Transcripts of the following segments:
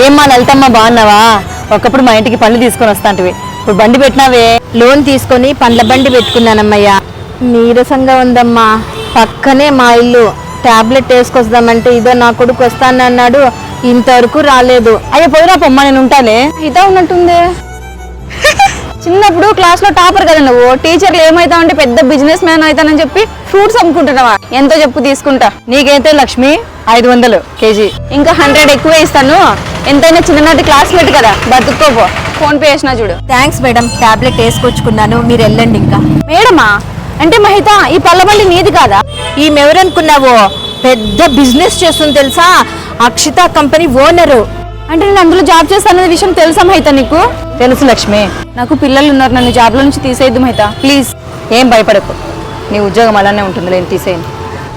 ఏమ్మా లలితమ్మ బాగున్నావా? ఒకప్పుడు మా ఇంటికి పండ్లు తీసుకొని వస్తాంటివి. ఇప్పుడు బండి పెట్టినావే? లోన్ తీసుకొని పండ్ల బండి పెట్టుకున్నానమ్మయ్యా. నీరసంగా ఉందమ్మా. పక్కనే మా ఇల్లు. టాబ్లెట్ వేసుకొస్తామంటే ఇదో నా కొడుకు వస్తానన్నాడు ఇంతవరకు రాలేదు. అయ్యో పోయిరా పొమ్మ నేను ఉంటానే ఇదో ఉన్నట్టుంది. చిన్నప్పుడు క్లాస్లో టాపర్ కదా నువ్వు. టీచర్లు ఏమైతావు అంటే పెద్ద బిజినెస్ మ్యాన్ అవుతానని చెప్పి ఫ్రూట్స్ అమ్ముకుంటున్నావా? ఎంతో చెప్పు తీసుకుంటా. నీకైతే లక్ష్మి ఐదు వందలు కేజీ. ఇంకా హండ్రెడ్ ఎక్కువ ఇస్తాను. ఎంతైనా చిన్ననాటి క్లాస్మేట్ కదా బతుక్కోపో. ఫోన్ పే చేసినా చూడు. థ్యాంక్స్ మేడం టాబ్లెట్ వేసుకొచ్చుకున్నాను. మీరు వెళ్ళండి ఇంకా. మేడమా? అంటే మహిత ఈ పళ్ళబండి నీది కాదా? ఈమె ఎవరనుకున్నావో పెద్ద బిజినెస్ చేస్తుంది తెలుసా? అక్షిత కంపెనీ ఓనరు అంటే నేను అందులో జాబ్ చేస్తాననే విషయం తెలుసా మహిత నీకు? తెలుసు లక్ష్మి. నాకు పిల్లలు ఉన్నారు నన్ను జాబ్లో నుంచి తీసేయద్దు మహిత. ప్లీజ్ ఏం భయపడకు. నీ ఉద్యోగం అలానే ఉంటుంది నేను తీసేయను.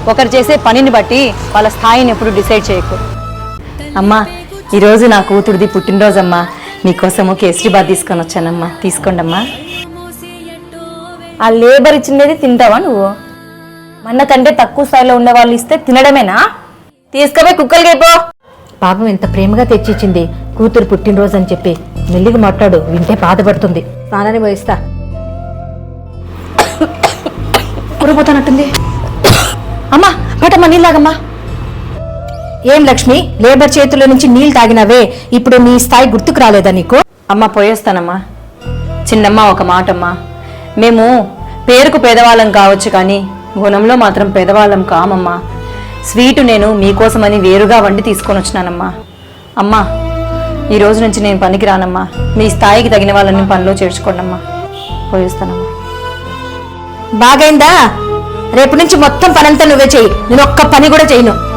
ఒకరు చేసే పనిని బట్టి వాళ్ళ స్థాయిని ఎప్పుడు డిసైడ్ చేయకు. అమ్మా ఈరోజు నా కూతురిది పుట్టినరోజమ్మా. మీకోసము కేసరి బాద్ తీసుకొని వచ్చానమ్మా. తీసుకోండి అమ్మా ఆ లేబర్ ఇచ్చినది తింటావా నువ్వు? మన కంటే తక్కువ స్థాయిలో ఉండే వాళ్ళు ఇస్తే తినడమేనా? తీసుకుపోయి కుక్కలకి అయిపో. పాపం ఎంత ప్రేమగా తెచ్చిచ్చింది కూతురు పుట్టినరోజు అని చెప్పి. మెల్లిగా మాట్లాడు వింటే బాధపడుతుంది. స్నానాన్ని పోయిస్తా. ఊరిపోతానట్టుంది అమ్మా పటమ్మా నీళ్ళాగమ్మా. ఏం లక్ష్మి? లేబర్ చేతుల్లో నుంచి నీళ్ళు తాగినవే. ఇప్పుడు నీ స్థాయి గుర్తుకు రాలేదా నీకు? అమ్మ పోయేస్తానమ్మా. చిన్నమ్మ ఒక మాటమ్మా. మేము పేరుకు పేదవాళ్ళం కావచ్చు కానీ గుణంలో మాత్రం పేదవాళ్ళం కామమ్మా. స్వీటు నేను మీకోసమని వేరుగా వండి తీసుకొని వచ్చినానమ్మా. అమ్మా ఈ రోజు నుంచి నేను పనికి రానమ్మా. మీ స్థాయికి తగిన వాళ్ళని పనిలో చేర్చుకోండమ్మా. పోయేస్తానమ్మా. బాగైందా? రేపు నుంచి మొత్తం పనంతా నువ్వే చెయ్యి. నేను ఒక్క పని కూడా చేయను.